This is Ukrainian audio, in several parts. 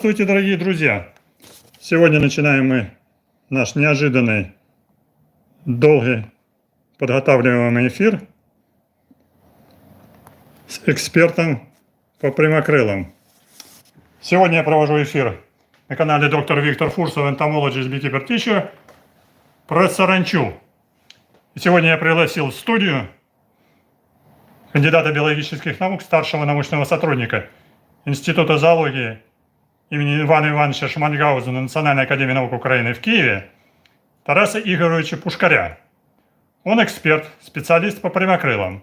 Здравствуйте, дорогие друзья! Сегодня начинаем мы наш неожиданный, долгий подготавливаемый эфир с экспертом по прямокрылам. Сегодня я провожу эфир на канале доктор Виктор Фурсов, энтомологist Beekeeper Teacher, про саранчу. И сегодня я пригласил в студию кандидата биологических наук, старшего научного сотрудника Института зоологии имени Ивана Ивановича Шмангаузена Национальной академии наук Украины в Киеве Тараса Игоревича Пушкаря. Он эксперт, специалист по прямокрылам.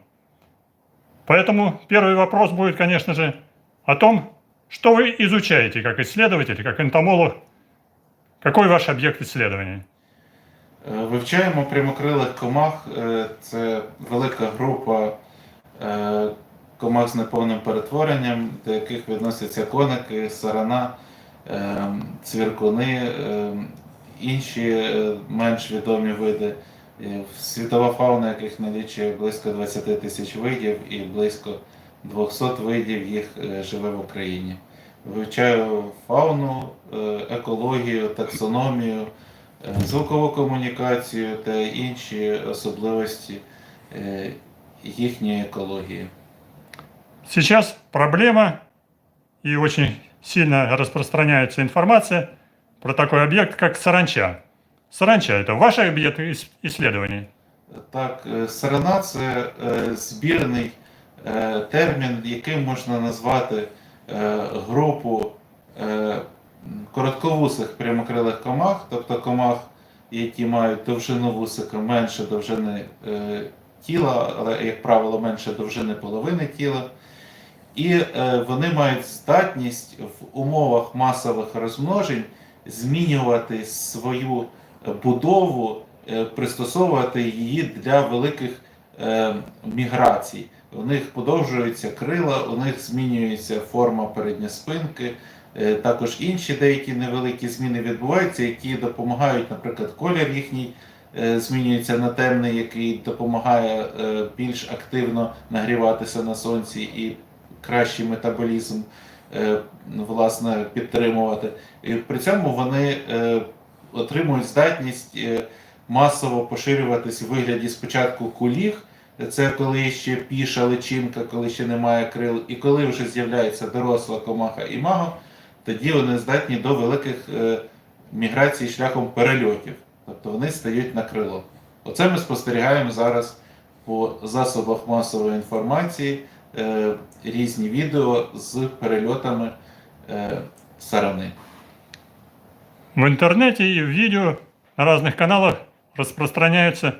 Поэтому первый вопрос будет, конечно же, о том, что вы изучаете как исследователь, как энтомолог, какой ваш объект исследования. Вивчаємо прямокрилих комах. Це велика група комах з неповним перетворенням, до яких відносяться коники, сарана, е, цвіркуни, е, інші е, менш відомі види. Е, Світова фауна, яких налічує близько 20 тисяч видів і близько 200 видів їх е, живе в Україні. Вивчаю фауну, екологію, таксономію, звукову комунікацію та інші особливості їхньої екології. Сейчас проблема и очень сильно распространяется информация про такой объект, как саранча. Саранча – это ваш объект ис- исследований? Так, е, сарана це е, збірний е, термін, яким можна назвати е, групу е, коротковусих прямокрилих комах, тобто комах, які мають довжину вусика менше довжини е, тіла, але, як правило, менше довжини половини тіла. І е, вони мають здатність в умовах масових розмножень змінювати свою будову е, пристосовувати її для великих е, міграцій. У них подовжуються крила, у них змінюється форма передньої спинки. Також інші деякі невеликі зміни відбуваються, які допомагають, наприклад, колір їхній змінюється на темний, який допомагає більш активно нагріватися на сонці і кращий метаболізм е, власне підтримувати. І при цьому вони е, отримують здатність е, масово поширюватись у вигляді спочатку куліг, це коли ще піша личинка, коли ще немає крил, і коли вже з'являється доросла комаха і маго, тоді вони здатні до великих міграцій шляхом перельотів. Тобто вони стають на крило. Оце ми спостерігаємо зараз по засобах масової інформації, е, різні відео з перельотами е, сарани. В интернете и в видео на разных каналах распространяется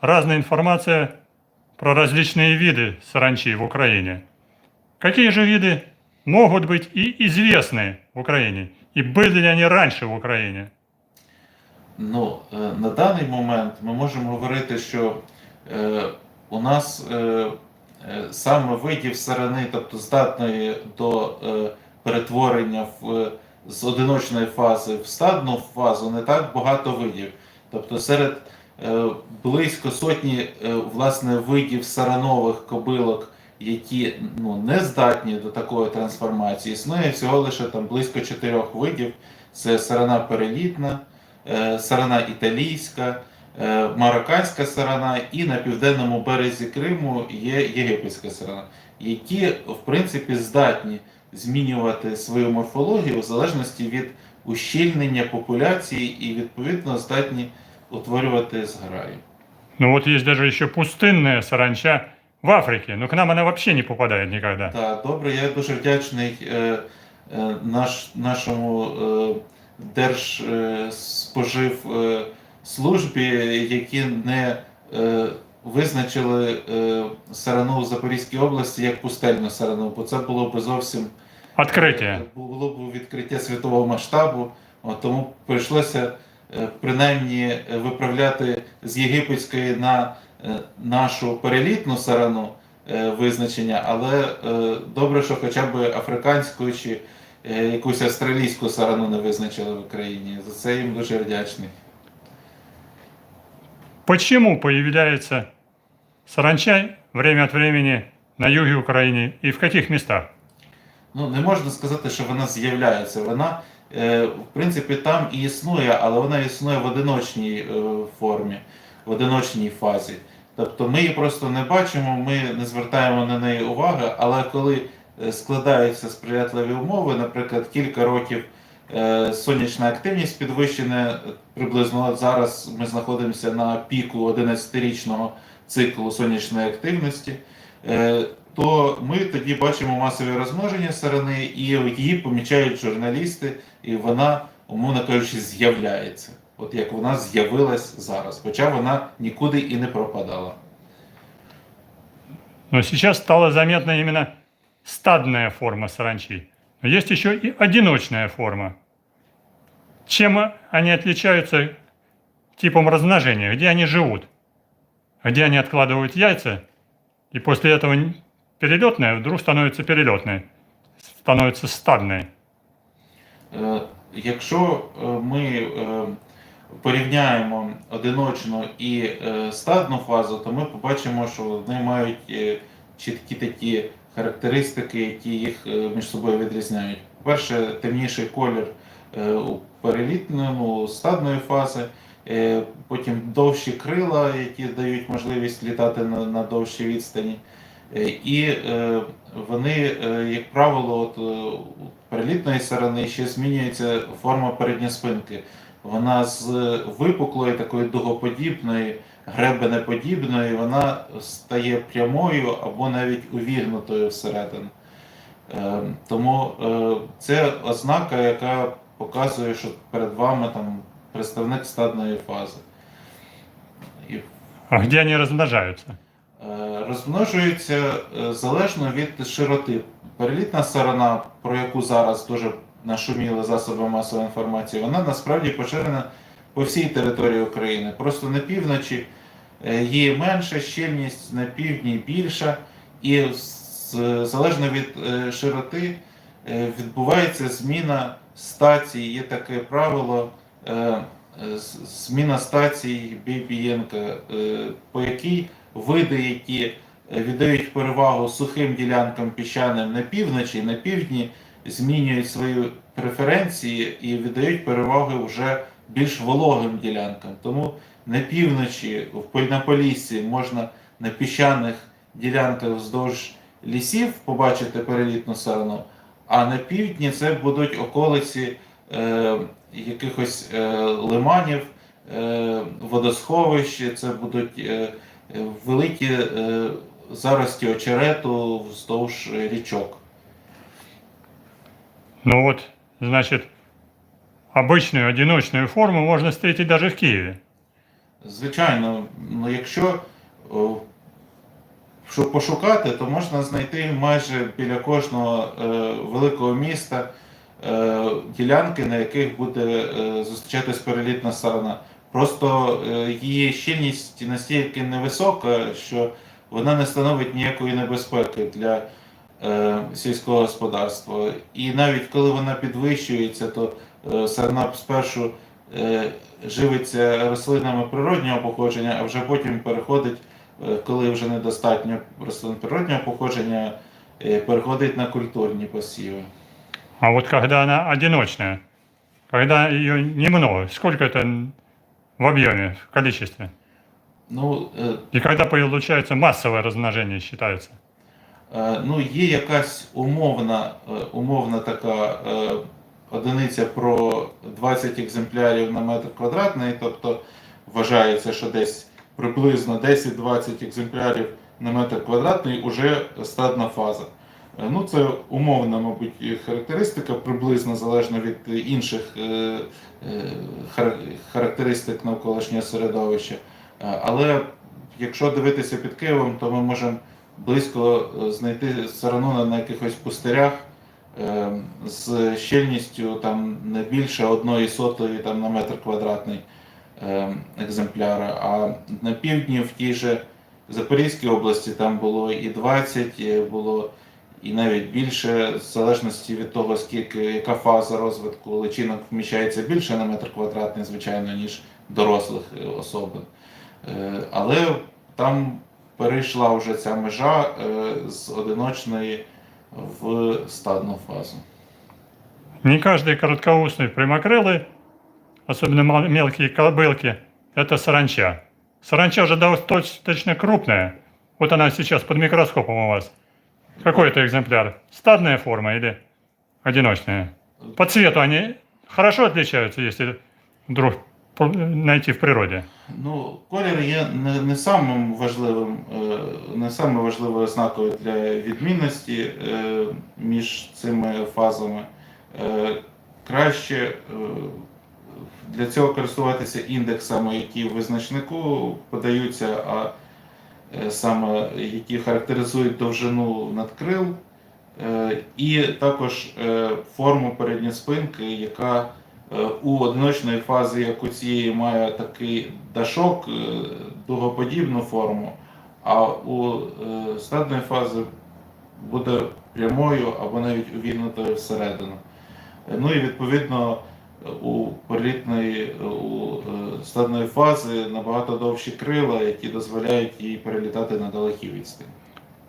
разная информация про различные виды саранчи в Украине. Какие же виды могут быть и известны в Украине? И были ли они раньше в Украине? Ну, е, на даний момент ми можемо говорити, що е, у нас е, е, саме видів сарани, тобто здатної до е, перетворення в, е, з одиночної фази в стадну фазу, не так багато видів. Тобто серед е, близько сотні е, власне видів саранових кобилок, які ну, не здатні до такої трансформації, існує всього лише там близько чотирьох видів. Це сарана перелітна, е, сарана італійська, е, марокканська сарана і на південному березі Криму є єгипетська сарана, які в принципі здатні змінювати свою морфологію в залежності від ущільнення популяції і відповідно здатні утворювати зграї. Ну вот есть даже еще пустынная саранча в Африке, но к нам она вообще не попадает никогда. Так, добре, я дуже вдячний е, е, наш, нашому е, держспожив е, службі, які не е, визначили е, сарану в Запорізькій області як пустельну сарану, бо це було б зовсім Открытие. Е, було б відкриття світового масштабу, от, тому прийшлося е, принаймні виправляти з єгипетської на е, нашу перелітну сарану е, визначення, але е, добре, що хоча б африканську чи е, якусь австралійську сарану не визначили в Україні. За це їм дуже вдячний. Почему появляется саранча время от времени на юге Украины и в каких местах? ну не можна сказати, що вона з'являється. Вона, е, в принципі, там і існує, але вона існує в одиночній е, формі, в одиночній фазі. Тобто ми її просто не бачимо, ми не звертаємо на неї уваги, але коли е, складаються сприятливі умови, наприклад, кілька років сонячна активність підвищена, е, приблизно зараз ми знаходимося на піку 11-річного циклу сонячної активності. Е, то ми тоді бачимо масові розмноження сирени, і її помічають журналісти, і вона, умовно кажучи, з'являється. От як вона з'явилась зараз, хоча вона нікуди і не пропадала. Но сейчас стала заметна именно стадная форма саранчи. Но есть еще и одиночная форма. Чем они отличаются типом размножения, где они живут, где они откладывают яйца, и после этого н- перелетная вдруг становится перелетной, становится стадной. Е, Якщо е, ми е, порівняємо одиночну і е, стадну фазу, то ми побачимо, що вони мають е, чіткі такі характеристики, які їх е, між собою відрізняють. По-перше, темніший колір е, у перелітної, ну, стадної фази, е, потім довші крила, які дають можливість літати на, на довшій відстані. І вони, як правило, от, у перелітної сирени ще змінюється форма передньої спинки. Вона з випуклої, такої дугоподібної, гребенеподібної, вона стає прямою або навіть увігнутою всередину. Е, Тому е, це ознака, яка показує, що перед вами там представник стадної фази. І А где они размножаются? Е, Розмножується е, залежно від широти. Перелітна сторона, про яку зараз дуже нашуміли засоби масової інформації, вона насправді поширена по всій території України. Просто на півночі е, її менша, щільність на півдні більша, і залежно від е, широти е, відбувається зміна стацій. Є таке правило зміна стацій Бібієнка, по якій види, які віддають перевагу сухим ділянкам піщаним на півночі, на півдні, змінюють свої преференції і віддають перевагу вже більш вологим ділянкам. Тому на півночі, на Поліссі, можна на піщаних ділянках вздовж лісів побачити перелітну сарану, а на півдні це будуть околиці е, якихось е, лиманів, е, водосховищ, це будуть е, великі е, зарості очерету вздовж річок. Ну вот, значит, обычную одиночную форму можно встретить даже в Киеве. Звичайно, ну якщо щоб пошукати, то можна знайти майже біля кожного е, великого міста е, ділянки, на яких буде е, зустрічатись перелітна сторона. Просто е, її щільність настільки невисока, що вона не становить ніякої небезпеки для е, сільського господарства. І навіть коли вона підвищується, то е, сарна спершу е, живиться рослинами природнього походження, а вже потім переходить, е, коли вже недостатньо рослин природнього походження, переходить на культурні посіви. А вот когда она одиночная, когда ее немного, сколько это в объеме, в количестве? Ну, И когда получается массовое размножение считается? Ну, є якась умовна, умовна така одиниця про 20 екземплярів на метр квадратний, тобто вважається, що десь приблизно 10-20 екземплярів на метр квадратний уже стадна фаза. Е, Ну, це умовна, мабуть, характеристика, приблизно залежно від інших е, е, хар- характеристик навколишнього середовища. Але якщо дивитися під Києвом, то ми можемо близько знайти сарану на, якихось пустирях з щільністю там не більше одної сотої там, на метр квадратний е, екземпляра. А на півдні в тій же Запорізькій області там було і 20, і було і навіть більше, в залежності від того, скільки яка фаза розвитку личинок вміщається більше на метр квадратний, звичайно, ніж дорослих е, особин. Е, Але там перейшла вже ця межа е, з одиночної в стадну фазу. Не каждый короткоусный прямокрылый, особенно мелкие кобылки, это саранча. Саранча же достаточно крупная. Вот она сейчас под микроскопом у вас. Какой это экземпляр? Стадная форма или одиночная? По цвету они хорошо отличаются, если вдруг по- найти в природе. Ну, колір є не, не самим важливим, е, не самою важливою ознакою для відмінності е, між цими фазами. Е, Краще для цього користуватися індексами, які в визначнику подаються, а саме які характеризують довжину надкрил, і також форму передньої спинки, яка у одиночної фази, як у цієї, має такий дашок, е, дугоподібну форму, а у е, стадної фази буде прямою або навіть увігнутою всередину. Е, Ну і відповідно е, у політної е, у е, стадної фази набагато довші крила, які дозволяють їй перелітати на далекі відстані.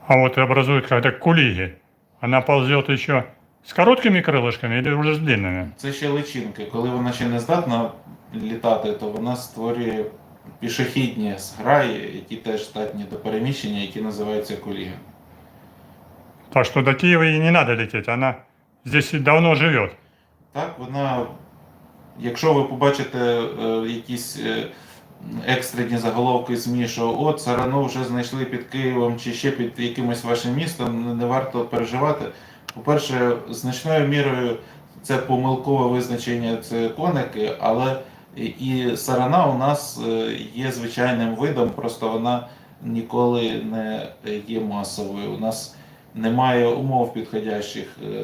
А вот образует когда кулиги. Ползет еще с короткими крылышками или уже с длинными? Це ще личинки. Коли вона ще не здатна літати, то вона створює пішохідні зграї, які теж здатні до переміщення, які називаються коліги. Так что до Киева ей не надо лететь, она здесь и давно живет. Так, вона, якщо ви побачите е, якісь е, екстрені заголовки ЗМІ, що от Сарану вже знайшли під Києвом чи ще під якимось вашим містом, не- не варто переживати. По-перше, значною мірою це помилкове визначення це коники, але і- і сарана у нас е, є звичайним видом, просто вона ніколи не є масовою. У нас немає умов підходящих е,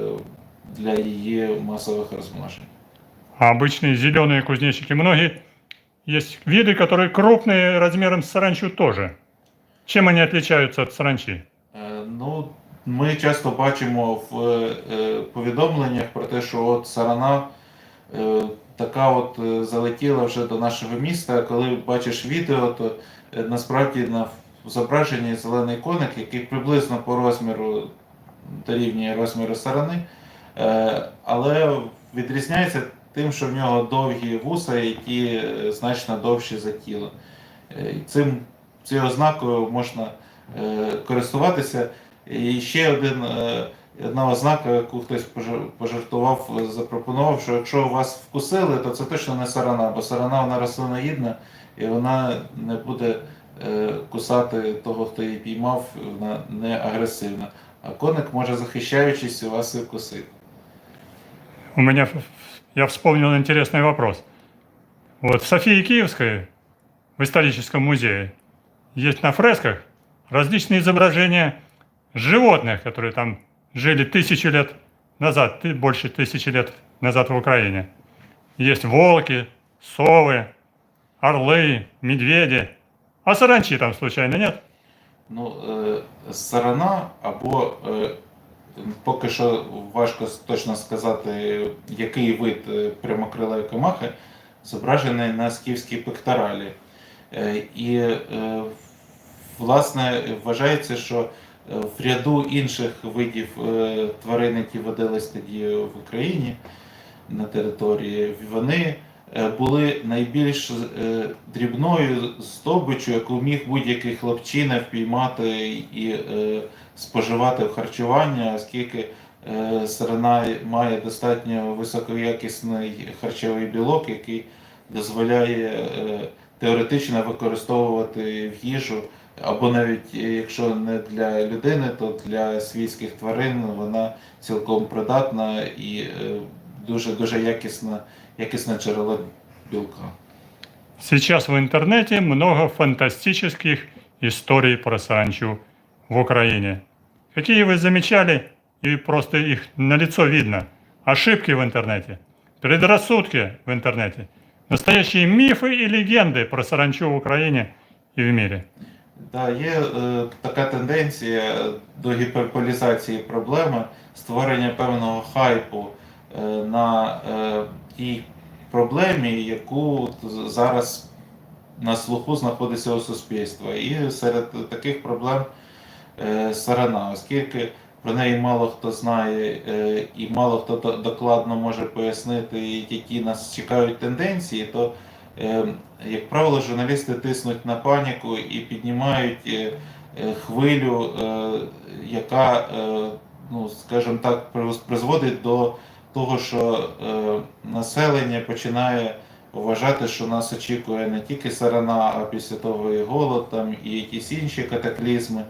для її масових розмножень. А обычные зеленые кузнечики многие есть виды, которые крупные размером с саранчу тоже. Чем они отличаются от саранчи? Е, Ну, ми часто бачимо в е, повідомленнях про те, що от сарана е, така от е, залетіла вже до нашого міста. Коли бачиш відео, то е, насправді на зображенні зелений коник, який приблизно по розміру дорівнює розміру сарани, е, але відрізняється тим, що в нього довгі вуса, які е, значно довші за тіло. Е, Цим цією ознакою можна е, користуватися. І ще один, е, одна ознака, яку хтось пожартував, е, запропонував, що якщо вас вкусили, то це точно не сарана, бо сарана вона рослиноїдна і вона не буде е, кусати того, хто її піймав, вона не агресивна. А коник може, захищаючись, вас і вкусити. У меня, ф- я вспомнил интересный вопрос. Вот в Софии Киевской, в историческом музее, есть на фресках различные изображения животных, которые там жили тысячу лет назад, ты- больше тысячи лет назад в Украине. Есть волки, совы, орлы, медведи. А саранчи там случайно нет? Ну, е, сарана або е, поки що важко с- точно сказати, який вид е, прямокрилої комахи зображений на скіфській пекторалі. Е, і, е, власне, вважається, що е, в ряду інших видів е, тварин, які водились тоді в Україні на території, вони е, були найбільш е, дрібною здобиччю, яку міг будь-який хлопчина впіймати і е, споживати в харчування, оскільки е, сирена має достатньо високоякісний харчовий білок, який дозволяє е, теоретично використовувати в їжу, або навіть е, якщо не для людини, то для свійських тварин вона цілком придатна і е, дуже дуже якісна, якісне джерело білка. Сейчас в интернете много фантастических историй про саранчу в Украине. Какие вы замечали, и просто их на лицо видно. Ошибки в интернете, предрассудки в интернете, настоящие мифы и легенды про саранчу в Украине и в мире. Да, є е, така тенденція до гіперполізації проблеми, створення певного хайпу е, на е, тій проблемі, яку зараз на слуху знаходиться у суспільства. І серед таких проблем е, сарана, оскільки про неї мало хто знає е, і мало хто докладно може пояснити, які нас чекають тенденції, то, як правило, журналісти тиснуть на паніку і піднімають е, е, хвилю, е, яка, ну, скажімо так, призводить до того, що населення починає вважати, що нас очікує не тільки сарана, а після того і голод там, і якісь інші катаклізми.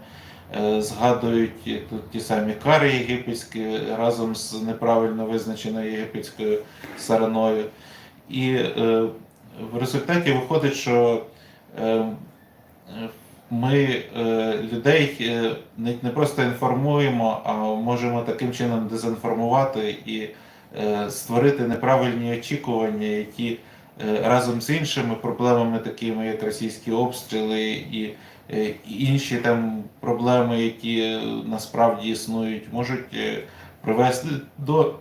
Згадують тут ті самі кари єгипетські разом з неправильно визначеною єгипетською сараною. І в результаті виходить, що е, е, ми е, людей не, просто інформуємо, а можемо таким чином дезінформувати і створити неправильні очікування, які разом з іншими проблемами, такими як російські обстріли і інші там проблеми, які насправді існують, можуть привести до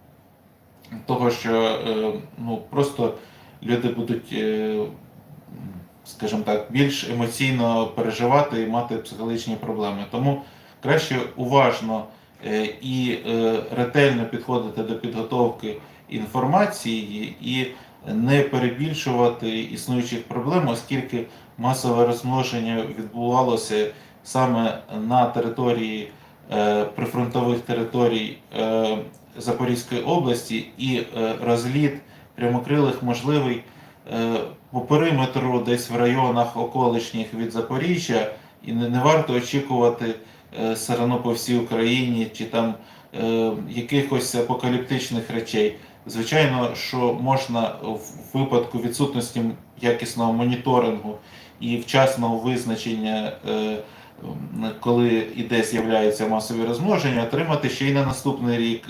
того, що ну, просто люди будуть, е, скажімо так, більш емоційно переживати і мати психологічні проблеми. Тому краще уважно е, і е, ретельно підходити до підготовки інформації і не перебільшувати існуючих проблем, оскільки масове розмноження відбувалося саме на території прифронтових територій Запорізької області, і розліт прямокрилих можливий е, по периметру, десь в районах околишніх від Запоріжжя, і не, не варто очікувати е, сирано по всій Україні чи там е, якихось апокаліптичних речей. Звичайно, що можна в випадку відсутності якісного моніторингу і вчасного визначення, е, коли і де з'являються масові розмноження, отримати ще й на наступний рік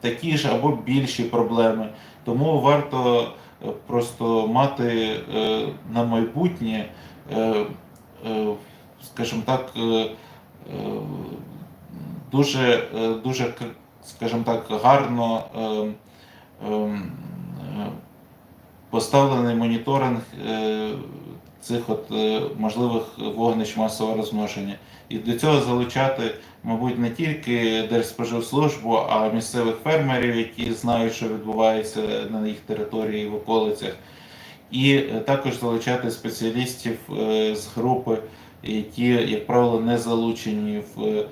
такі ж або більші проблеми. Тому варто е, просто мати е, на майбутнє, е, скажімо так, дуже, дуже, скажімо так, гарно. ем, поставлений моніторинг цих от е, можливих вогнищ масового розмноження. І до цього залучати, мабуть, не тільки Держспоживслужбу, а місцевих фермерів, які знають, що відбувається на їх території в околицях. І е, також залучати спеціалістів е, з групи, які, як правило, не залучені в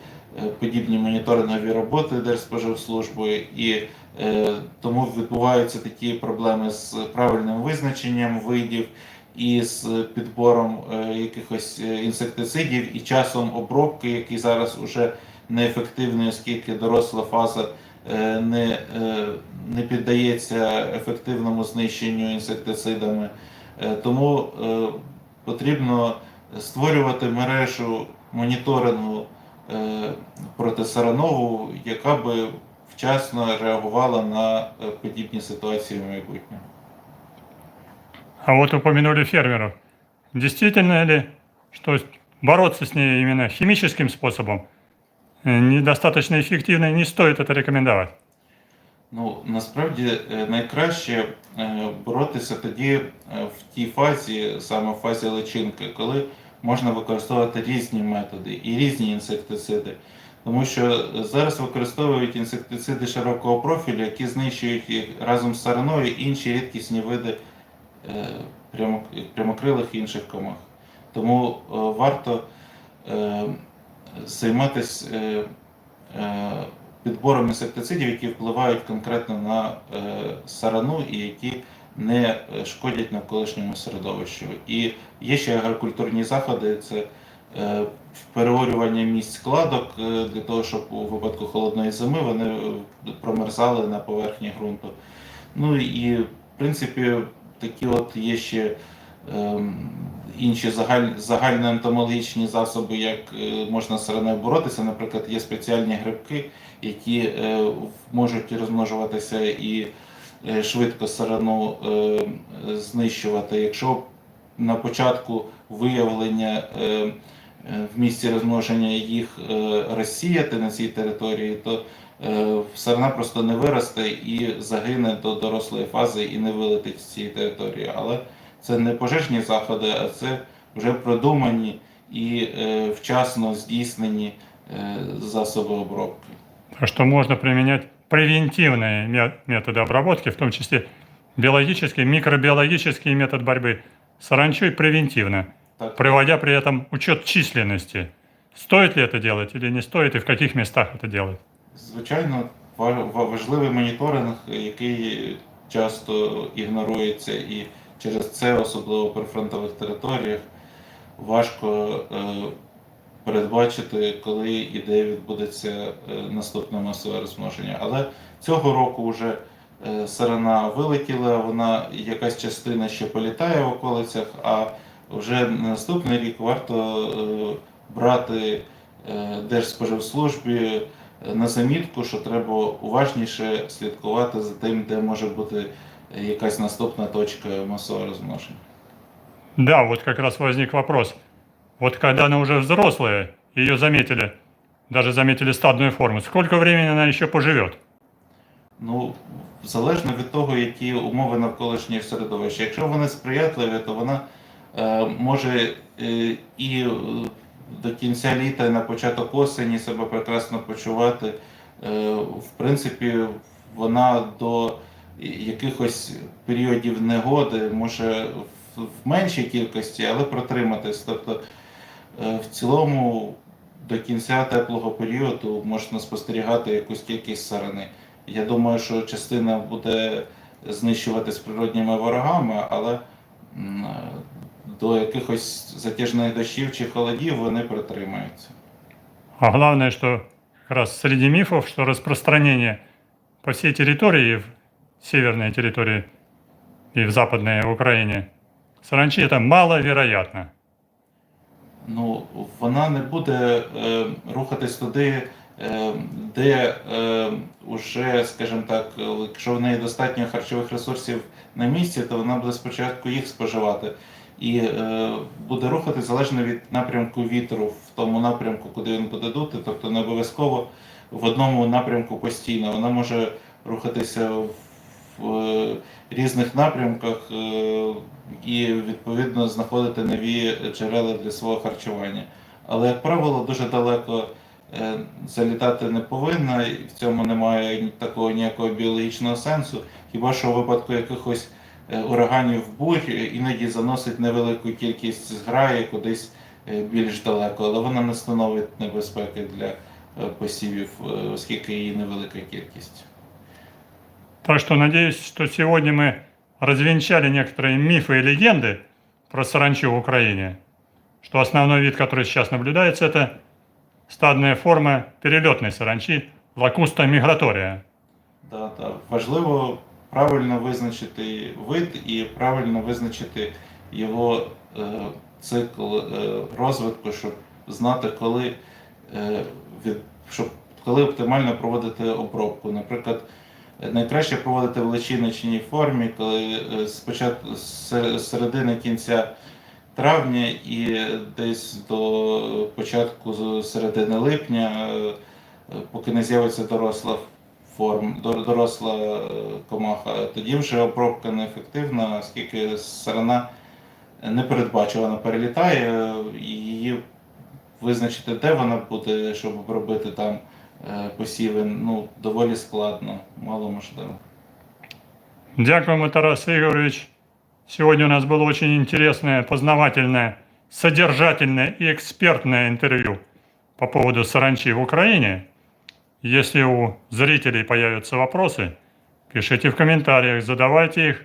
подібні моніторингові роботи Держспоживслужбою. І Тому відбуваються такі проблеми з правильним визначенням видів і з підбором е, якихось е, інсектицидів і часом обробки, який зараз уже неефективний, оскільки доросла фаза е, не, не піддається ефективному знищенню інсектицидами. Тому потрібно створювати мережу моніторингу е, проти саранову, яка би вчасно реагувала на подібні ситуації в майбутньому. А вот упомянули фермеров. Действительно ли, что бороться с ней именно химическим способом э, недостаточно эффективно и не стоит это рекомендовать? Ну, насправді е, найкраще е, боротися тоді е, в тій фазі, саме в фазі личинки, коли можна використовувати різні методи і різні інсектициди. Тому що зараз використовують інсектициди широкого профілю, які знищують їх разом з сараною інші рідкісні види е, прямо- прямокрилих і інших комах. Тому е, варто е, займатися е, е, підбором інсектицидів, які впливають конкретно на е, сарану і які не е, шкодять навколишньому середовищу. І є ще агрокультурні заходи, це е, переорювання місць складок е, для того, щоб у випадку холодної зими вони е, промерзали на поверхні ґрунту. Ну і в принципі такі от є ще ем, інші загаль, загальноентомологічні засоби, як е, можна з сараною боротися. Наприклад, є спеціальні грибки, які е, можуть розмножуватися і е, швидко сарану е, знищувати. Якщо на початку виявлення е, е, в місці розмноження їх е, розсіяти на цій території, то е, сарана просто не виросте і загине до дорослої фази і не вилетить з цієї території. Але це не пожежні заходи, а це вже продумані і е, вчасно здійснені е, засоби обробки. Так что можно применять превентивные ме- методы обработки, в том числе биологический, микробиологический метод борьбы с саранчой превентивно, Так, приводя при этом учет численности. Стоит ли это делать или не стоит, и в каких местах это делать? Звичайно, ва- ва- важливий моніторинг, який часто ігнорується, і через це, особливо при фронтових територіях, важко е, передбачити, коли і де відбудеться е, наступне масове розмноження. Але цього року вже е, сарана вилетіла, вона якась частина ще політає в околицях, а вже наступний рік варто брати Держспоживслужбі на замітку, що треба уважніше слідкувати за тим, де може бути е, якась наступна точка масового розмноження. Да, вот как раз возник вопрос. Вот когда она уже взрослая, ее заметили, даже заметили стадную форму, сколько времени она еще поживет? Ну, залежно від того, які умови навколишнього середовища. Якщо вони сприятливі, то вона е, може е, і е, до кінця літа і на початок осені себе прекрасно почувати. Е, в принципі, вона до якихось періодів негоди може в, меншій кількості, але протриматись. Тобто, е, в цілому до кінця теплого періоду можна спостерігати якусь кількість сарани. Я думаю, що частина буде знищуватись природніми ворогами, але до якихось затяжних дощів чи холодів вони притримаються. А главное, что как раз среди мифов, что распространение по всей территории, в северной территории и в западной Украине, саранчи это маловероятно. Ну, вона не буде е, рухатись туди, е, де е, уже, скажімо так, якщо в неї достатньо харчових ресурсів на місці, то вона буде спочатку їх споживати. І е, буде рухатись залежно від напрямку вітру в тому напрямку, куди він буде дути, тобто не обов'язково в одному напрямку постійно. Вона може рухатися в, е, різних напрямках е, і відповідно знаходити нові джерела для свого харчування. Але, як правило, дуже далеко е, залітати не повинна, і в цьому немає такого ніякого біологічного сенсу. Хіба що у випадку якихось ураганів бурь е, іноді заносить невелику кількість зграї кудись е, більш далеко, але вона не становить небезпеки для е, посівів, е, оскільки її невелика кількість. Так что надеюсь, что сегодня мы развенчали некоторые мифы и легенды про саранчу в Украине. Что основной вид, который сейчас наблюдается, это стадная форма перелетной саранчи лакуста мигратория. Да, да. Важливо правильно визначити вид і правильно визначити його е, цикл е, розвитку, щоб знати, коли, е, від, щоб, коли оптимально проводити обробку. Наприклад, найкраще проводити в личиночній формі, коли спочатку з середини кінця травня і десь до початку середини липня, поки не з'явиться доросла форм, доросла е, комаха, тоді вже обробка неефективна, оскільки сарана непередбачувано перелітає, е, її визначити, де вона буде, щоб обробити там е, посіви, ну, доволі складно, мало можливо. Дякуємо, Тарас Игоревич. Сегодня у нас было очень интересное, познавательное, содержательное и экспертное интервью по поводу саранчи в Украине. Если у зрителей появятся вопросы, пишите в комментариях, задавайте их.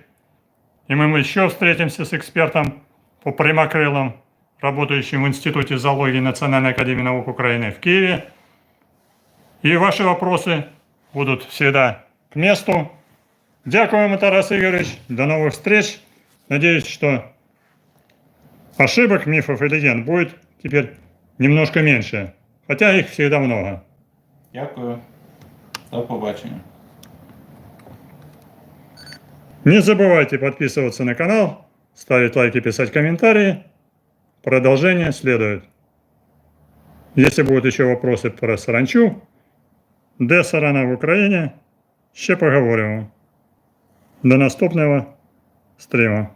И мы еще встретимся с экспертом по прямокрылам, работающим в Институте зоологии Национальной академии наук Украины в Киеве. И ваши вопросы будут всегда к месту. Дякуємо, Тарас Игоревич. До новых встреч. Надеюсь, что ошибок, мифов и легенд будет теперь немножко меньше. Хотя их всегда много. Дякую. До побачення. Не забывайте подписываться на канал, ставить лайки, писать комментарии. Продолжение следует. Если будут еще вопросы про саранчу, де сарана в Україні, ще поговоримо. До наступного стріму.